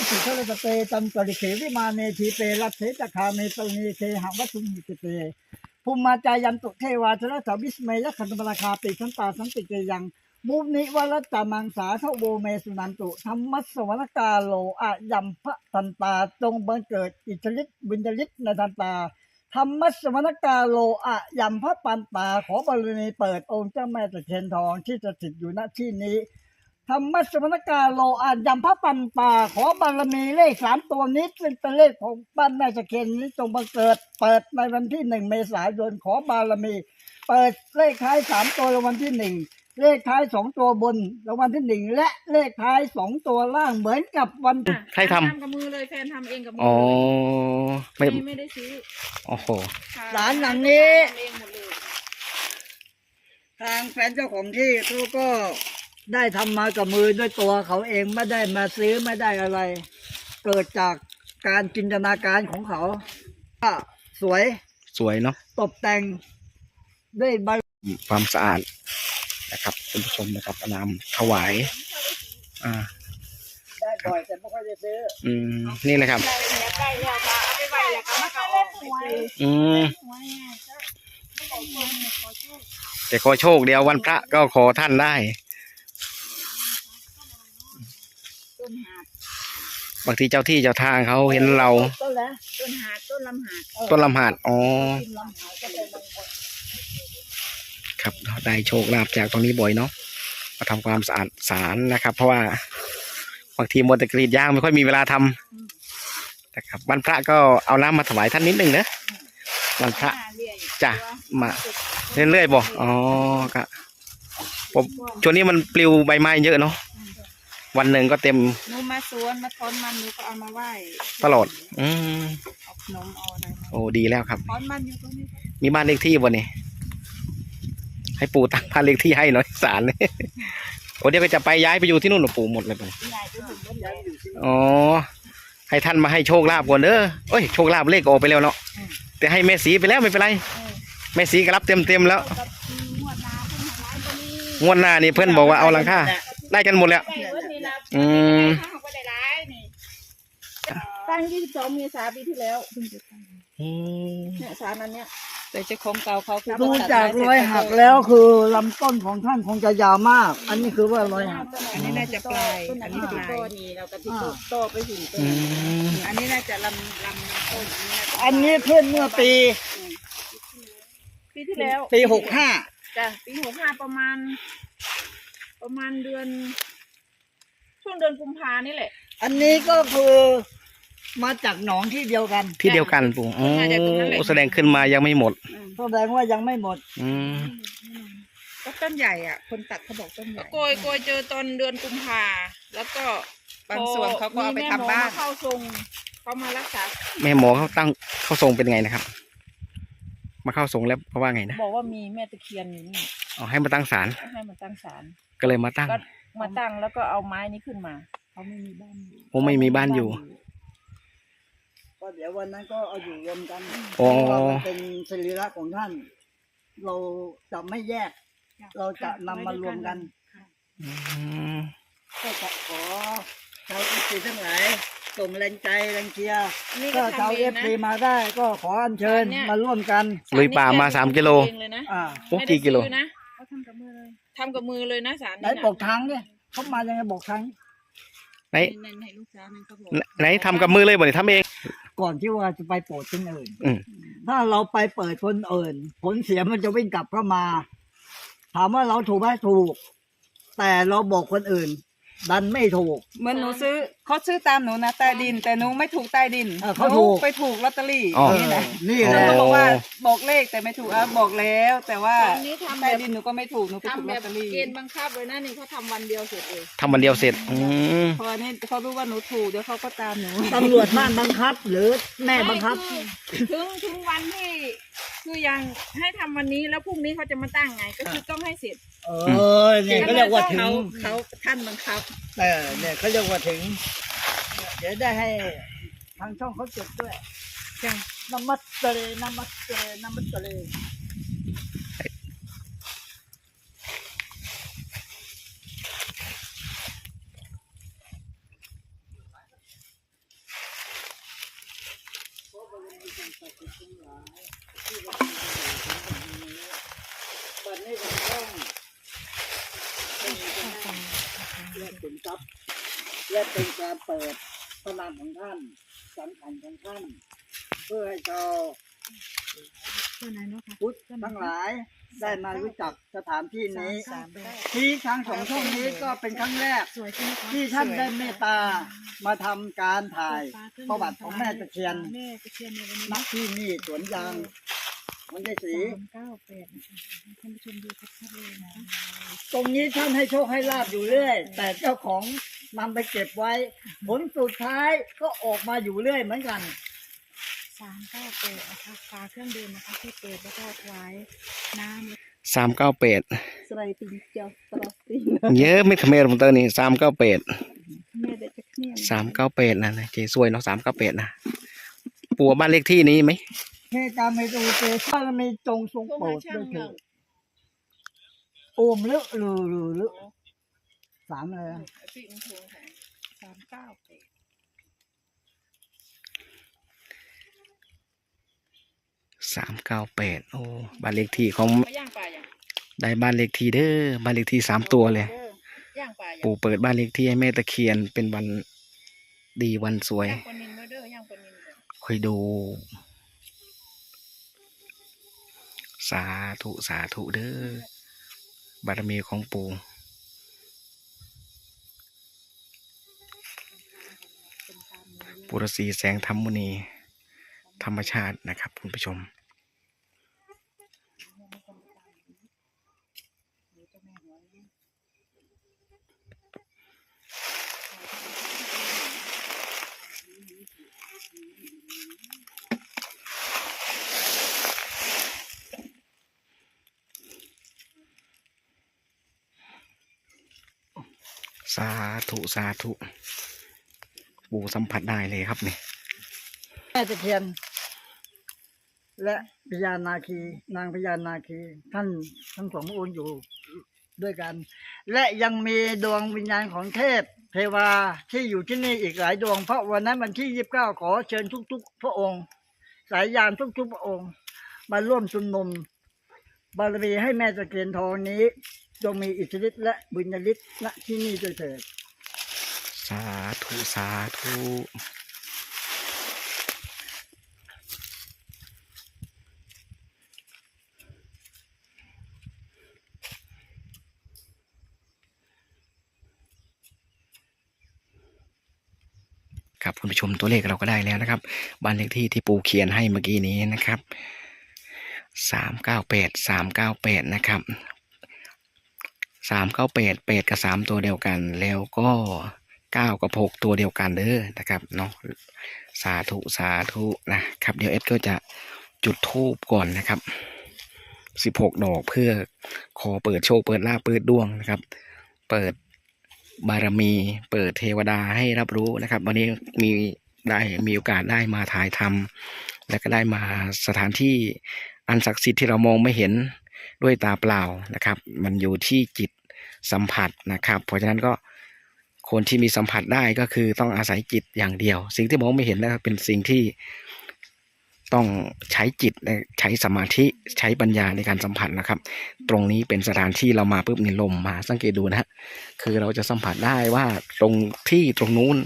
วิสุทธิสเตตันตริเขวิมาเนทีเปรัตเถจคาเมตนีเทหวัตุมิติเตภูมิมาจายันตุเทวาชนะสาวิสเมยขันธมราคาติสันตาสันติเกยังมุนิวรัตตามังสาทโวเมสุนันตุธรรมสสวนกาโลอะยัมพะทันตาจงบังเกิดอิทธิฤทธิ์บุญญฤทธิ์ในทันตาธรรมสมณกาโลอะยัมพระปันตาขอบารมีเปิดองค์เจ้าแม่ตะเคียนทองที่จะติดอยู่ณที่นี้ ธรรมสมณกาโลอะยัมพระปันตาขอบารมีเลขสามตัวนี้ ซึ่งเป็นเลขของบ้านแม่ตะเคียนนี้จงบังเกิด เปิดในวันที่หนึ่งเมษายนขอบารมี เปิดเลขท้ายสามตัวรางวัลที่หนึ่งเลขท้ายสองตัวบนรางวัลที่หนึ่งและเลขท้ายสองตัวล่างเหมือนกับวัน ใครทำทำกับมือเลยแฟนทำเองกับมือ๋อไม่ไม่ไม่ได้ซื้อโอ้โห ค่ะร้านหลังนี้ ทำเองหมดเลย ทางแฟนเจ้าของที่เขาก็ ได้ทำมากับมือด้วยตัวเขาเองไม่ได้มาซื้อไม่ได้อะไร เกิดจากการจินตนาการของเขาก็สวยสวยเนาะตกแต่งด้วยใบความสะอาดนะครับคุณผู้ชมนะครับนำถวาย อ่าได้บ่อยแต่ไม่ค่อยได้ซื้ออืมนี่เลยครับใกล้แล้วใกล้แล้วค่ะเอาไปไว้แล้วก็มาเอาออกไปซื้ออืมแต่ขอโชคเดียววันพระก็ขอท่านได้ ต้ นหาดบางทีเจ้าที่เจ้าทางเขาเห็นเรา ต้นแล้วต้นหาดต้นลำหาดต้นลำหาดอ๋อกินลำหายก็เป็นมงคลครับได้โชคลาภจากตรงนี้บ่อยเนาะมาทำความสะอาดศาลนะครับ เพราะว่าบางทีมดแต่กรีดยางไม่ค่อยมีเวลาทำนะครับวันพระก็เอาน้ำมาถวายท่านนิดหนึ่งนะวันพระหาเรื่อยจ้ะมา เรื่อยๆบ่อ๋อก็ผมช่วงนี้มันปลิวใบไม้เยอะเนาะ วันหนึ่งก็เต็มหนูมาสวนมาทอนมันหนูก็เอามาไหว้ตลอด อืมเอาขนมเอาอะไรมาโอ้ดีแล้วครับ ทอนมันอยู่ตรงนี้มีบ้านเลขที่บ่นี่ให้ปู่ตั้งบ้านเลขที่ให้หน่อยศาลเลยโอ้เดี๋ยวก็จะไปย้ายไปอยู่ที่นู่นหรอปู่หมดเลยไปใหญ่จนถึงต้นใหญ่อ๋อ ให้ท่านมาให้โชคลาภก่อนเด้อเอ้ยโชคลาภเลขออกไปแล้วเนาะแต่ให้แม่สีไปแล้วไม่เป็นไรแม่สีก็รับเต็มเต็มๆแล้ว กับงวดนาเพิ่นหาร้านตัวนี้งวดหน้านี่เพื่อนบอกว่าเอาหลังค่าได้กันหมดแล้ว ได้เวิร์ดนี่นะ อืมเขาก็ได้ร้ายนี่ตั้ง22เมษายนปีที่แล้วเพิ่งจะตั้งอืมเนี่ยสารนั้นเนี่ยแต่เจ้าของเก่าเขาคือดูจากรอยหักแล้วคือลำต้นของท่านคงจะยาวมาก อันนี้คือว่ารอยหักอันนี้น่าจะปลายอันนี้ปลายนี่เราก็ที่โตไปถึงต้อืนมอันนี้น่าจะลำลำต้นอันนี้ขึ้นเมื่อปีปีที่แล้ว ปีหกห้าจ้ะปีหกห้าประมาณ ประมาณเดือน ช่วงเดือนกุมภานี่แหละ อันนี้ก็คือมาจากหนองที่เดียวกันที่เดียวกันปู่อ๋อแสดงขึ้นมายังไม่หมดแสดงว่ายังไม่หมด อืมก็ต้นใหญ่อะ คนตัดเขาบอกต้นใหญ่โกยโกยเจอตอนเดือนกุมภาแล้วก็บางส่วนเขาก็เอาไปทำบ้านมีแม่หมอมเข้าทรงเขามารักษาแม่หมอเขาตั้งเขาทรงเป็นไงนะครับ มาเข้าทรงแล้วเขาว่าไงนะบอกว่ามีแม่ตะเคียนอยู่นี่อ๋อให้มาตั้งศาลให้มาตั้งศาลก็เลยมาตั้งก็ มาตั้งแล้วก็เอาไม้นี้ขึ้นมาเขาไม่มีบ้านอยู่ผมไม่มีบ้านอยู่ ก็เดี๋ยววันนั้นก็เอาอยู่รวมกันอ๋อเพราะว่ามันเป็นสรีระของท่าน เราจะไม่แยก เราจะนำมารวมกัน อืมก็ขอขอชาวเอฟซีทั้งหลายส่งแรงใจแรงเชียร์นี่ก็ถ้าชาวทำเอเองฟนะ ซีมาได้ก็ขออัญเชิญเนี่ย มาร่วมกัน ลุยป่ามาสามกิโล เองเลยนะอ่า โอ้กี่กิโลไม่ได้ซื้อนะเขาทำกับมือเลย ทำกับมือเลยนะสารไหนนี่นะบอกทางเนี่ยเขามายังไงบอกทาง ไหนในในลูกสาวนั่นเขาบอกไหนทำกับมือเลยบ่เนี่ยทำเอง ก่อนที่ว่าจะไปโปรดคนอื่นอืม ถ้าเราไปเปิดคนอื่น ผลเสียมันจะวิ่งกลับเข้ามา ถามว่าเราถูกไหมถูก แต่เราบอกคนอื่น ดันไม่ถูก เหมือนหนูซื้อเขาซื้อตามหนูนะใต้ดิน แต่หนูไม่ถูกใต้ดินเออเขาถูกหนูไปถูกลอตเตอรี่อ๋อ นี่นะนี่อ๋แหหนูละ ก็บอกว่าอ๋อบอกเลขแต่ไม่ถูกอะบอกแล้ว แต่ว่าตอนนี้ทำแบใต้บดินหนูก็ไม่ถูกหนูไปถูกทำแบลอบตเตอรี่เกณฑ์บังคับเลยนะนี่เขาทำวันเดียวเสร็จเลยทำวันเดียวเสร็จอืมพอนี่เขารู้ว่าหนูถูกเดี๋ยวเขาก็ตามหนูตำรวจบ้านบังคับ หรือแม่บังคับ ไม่คือถึงถึงวันที่ คือยังให้ทำวันนี้แล้วพรุ่งนี้เขาจะมาตั้งไง ก็คือต้องให้เสร็จเออเนี่ยเขาเรียกว่าถึงเขาท่านบังคับ เออเนี่ยเขาเรียกว่าถึง เดี๋ยวได้ให้ทางช่องเขาจบด้วยจ้งน้ำมัสเตเรนมัสเตเรนมัสเตเร ศักดิ์สิทธิ์ทั้งหลายที่เรามีอยู่ในนี้บัดนี้เราต้องเป็นการและเป็นทรัพย์และเป็นการเปิดพลังของท่านสังขารของท่าน เพื่อให้ชาวตัวไหนเนาะค่ะพุทธทั้งหลายได้มารู้จักสถานที่นี้สามเก้าที่ทางสองช่องนี้ก็เป็นครั้งแรกสวยใช่ไหมคะที่ท่านได้เมตตามาทำการถ่ายประวัติของแม่ตะเคียนแม่ตะเคียนในวันนี้ณที่นี่สวนยาง มันได้สี สามเก้าแปดนะคะให้ท่านผู้ชมดูชัดๆเลยนะคะตรงนี้ท่านให้โชคให้ลาบอยู่เรื่อย แต่เจ้าของนำไปเก็บไว้ ผลสุดท้ายก็ออกมาอยู่เรื่อยเหมือนกัน สามเก้าแปดนะคะฝาเครื่องดื่มนะคะที่เปิดแล้วก็ถวายน้ำสามเก้าเป็ดสไลติงเจ้าสลับติงเยอะไม่ขเมรผมเตอร์นี่สามเก้าเป็ดแม่เด็กจะเนี่ยสามเก้าเป็ดนะนะเจสวยเนาะสามเก้าเป็ดนะปัวบ้านเลขที่นี้ไหม เทกาเมตูเตพระมีจงทรงโปรดด้วยเถิดโอมลึกลือลือลึสามเลยอะสามเก้าแปดสามเก้าเป็ดโอ้บ้านเลขที่ของมาย่างปลาอย่างได้บ้านเลขที่เด้อบ้านเลขที่สามตัวเลย ย่างปลาอย่างปู่เปิดบ้านเลขที่ให้แม่ตะเคียนเป็นวันดีวันสวยย่างปลานินเด้อย่างปลานินเด้อคอยดู สาธุสาธุเด้อบารมีของปู่ปุรสีแสงธรรมมุนี ธรรมชาตินะครับคุณผู้ชมาธุสาธุปู่สัมผัสได้เลยครับนี่แม่ตะเคียน และพญานาคี นางพญานาคี ท่านทั้งสององค์อยู่ด้วยกัน และยังมีดวงวิญญาณของเทพ เทวาที่อยู่ที่นี่อีกหลายดวง เพราะวันนั้นวันที่ยี่สิบเก้าขอเชิญทุก ๆ พระองค์สายยานทุกๆพระองค์ มาร่วมชุมนุมบารมีให้แม่ตะเคียนทองนี้ จงมีอิทธิฤทธิ์และบุญญาฤทธิ์ณที่นี่ด้วยเถิด สาธุสาธุครับคุณผู้ชมตัวเลขเราก็ได้แล้วนะครับบ้านเลขที่ที่ปูเขียนให้เมื่อกี้นี้นะครับสามเก้าแปดสามเก้าแปดนะครับ สามเก้าแปดแปดกับสามตัวเดียวกัน แล้วก็เก้ากับหกตัวเดียวกันเด้อนะครับเนาะสาธุสาธุนะครับ เดี๋ยวเอสก็จะจุดทูบก่อนนะครับสิบหกดอกเพื่อขอเปิดโชคเปิดลาภเปิดดวงนะครับ เปิดบารมี เปิดเทวดาให้รับรู้นะครับ วันนี้มีได้มีโอกาสได้มาถ่ายทำและก็ได้มาสถานที่อันศักดิ์สิทธิ์ที่เรามองไม่เห็นด้วยตาเปล่านะครับ มันอยู่ที่จิต สัมผัสนะครับ เพราะฉะนั้นก็คนที่มีสัมผัสได้ก็คือต้องอาศัยจิตอย่างเดียว สิ่งที่มองไม่เห็นนะเป็นสิ่งที่ต้องใช้จิตใช้สมาธิใช้ปัญญาในการสัมผัสนะครับ ตรงนี้เป็นสถานที่เรามาปุ๊บนี่ลมมาสังเกตดูนะฮะคือเราจะสัมผัสได้ว่าตรงที่ตรงนู้น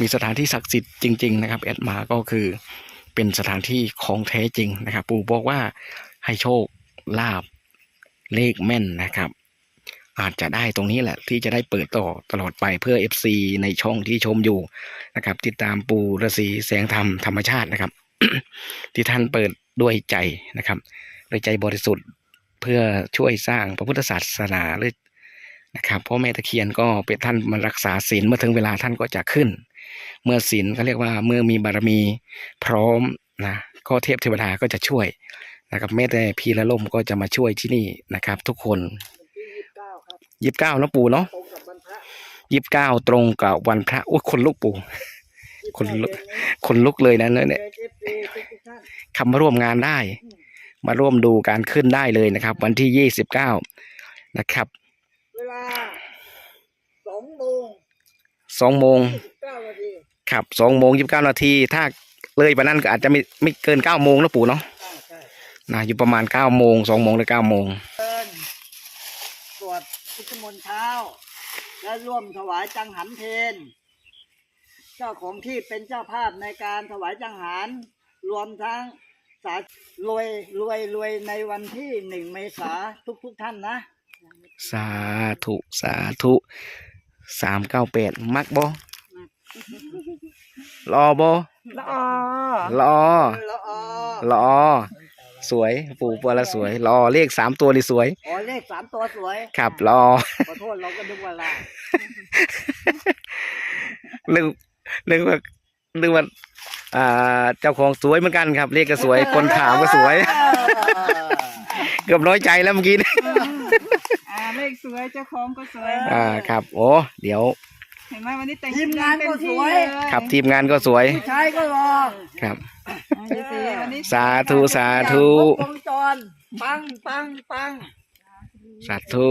มีสถานที่ศักดิ์สิทธิ์จริง ๆ นะครับแอดมาก็คือเป็นสถานที่ของแท้จริงนะครับ ปู่บอกว่าให้โชคลาบเลขแม่นนะครับ อาจจะได้ตรงนี้แหละ ที่จะได้เปิดต่อตลอดไปเพื่อ FC ในช่องที่ชมอยู่นะครับ ติดตามปู่ฤาษีแสงธรรมธรรมชาตินะครับ ที่ท่านเปิดด้วยใจนะครับด้วยใจบริสุทธิ์เพื่อช่วยสร้างพระพุทธศาสนาหรือนะครับเพราะแม่ตะเคียนก็เป็นท่านมารักษาศีลเมื่อถึงเวลาท่านก็จะขึ้น เมื่อศีลเขาเรียกว่าเมื่อมีบารมีพร้อมนะก็เทพเทวดาก็จะช่วยนะครับแม้แต่พีละล่มก็จะมาช่วยที่นี่นะครับ ทุกคน ยี่สิบเก้านะปู่เนาะตรงกับวันพระยี่สิบเก้าตรงกับวันพระโอ้ยคนลุกปู่คนลุกคนลุกเลยนะเนี่ยเอฟซีทุกท่านคำมาร่วมงานได้ มาร่วมดูการขึ้นได้เลยนะครับ วันที่ยี่สิบเก้านะครับเวลาสองโมงสองโมงยี่สิบเก้านาทีครับสองโมงยี่สิบเก้านาทีถ้าเลยไปนั่นก็อาจจะไม่ไม่เกินเก้าโมงนะปู่เนาะใช่ใช่นะอยู่ประมาณเก้าโมงสองโมงหรือเก้าโมงเดินสวด พุทธมนต์เช้า และร่วมถวายจังหันเพนเจ้าของที่เป็นเจ้าภาพในการถวายจังหันรวมทั้งสารวยรวยรวยในวันที่หนึ่งเมษาทุกทุกๆท่านนะ สาธุสาธุสามเก้าแปดมักบ่รอบ่ละออรอละออรอ สวยปู่ปัวละสวย รอเลขสามตัวนี่สวย อ๋อเลขสามตัวสวยครับรอขอโทษเราก็นึกว่าลานึกนึกว่านึกว่าอ่า เจ้าของสวยเหมือนกันครับ เลขก็สวย คนถามก็สวย เกือบน้อยใจแล้วเมื่อกี้อ่าเลขสวยเจ้าของก็สวยอ่าครับ โอ้เดี๋ยว เห็นไหมวันนี้แต่งทีมงานก็สวย ครับทีมงานก็สวย ผู้ชายก็รอครับอ่าเดี๋ยวสิวันนี้สาธุสาธุครบวงจรปังปังปังสาธุ